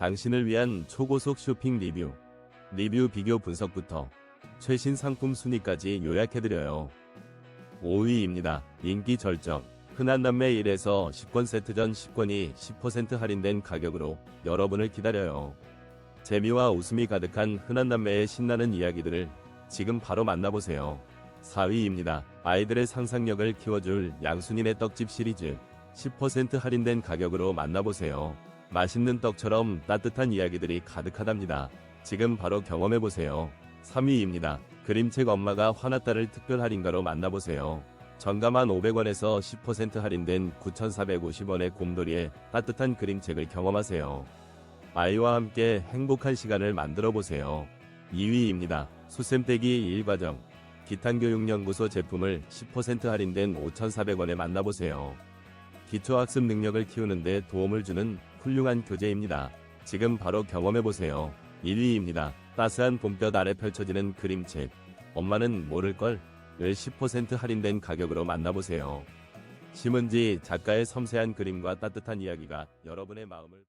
당신을 위한 초고속 쇼핑 리뷰, 리뷰 비교 분석부터 최신 상품 순위까지 요약해드려요. 5위입니다. 인기 절정. 흔한 남매 1에서 10권 세트 전 10권이 10% 할인된 가격으로 여러분을 기다려요. 재미와 웃음이 가득한 흔한 남매의 신나는 이야기들을 지금 바로 만나보세요. 4위입니다. 아이들의 상상력을 키워줄 양순이네 떡집 시리즈 10% 할인된 가격으로 만나보세요. 맛있는 떡처럼 따뜻한 이야기들이 가득하답니다. 지금 바로 경험해보세요. 3위입니다. 그림책 엄마가 화났다를 특별 할인가로 만나보세요. 정가만 500원에서 10% 할인된 9,450원의 곰돌이의 따뜻한 그림책을 경험하세요. 아이와 함께 행복한 시간을 만들어 보세요. 2위입니다. 수셈떼기 1과정. 기탄교육연구소 제품을 10% 할인된 5,400원에 만나보세요. 기초학습 능력을 키우는데 도움을 주는 훌륭한 교재입니다. 지금 바로 경험해보세요. 1위입니다. 따스한 봄볕 아래 펼쳐지는 그림책. 엄마는 모를걸? 을10% 할인된 가격으로 만나보세요. 심은지 작가의 섬세한 그림과 따뜻한 이야기가 여러분의 마음을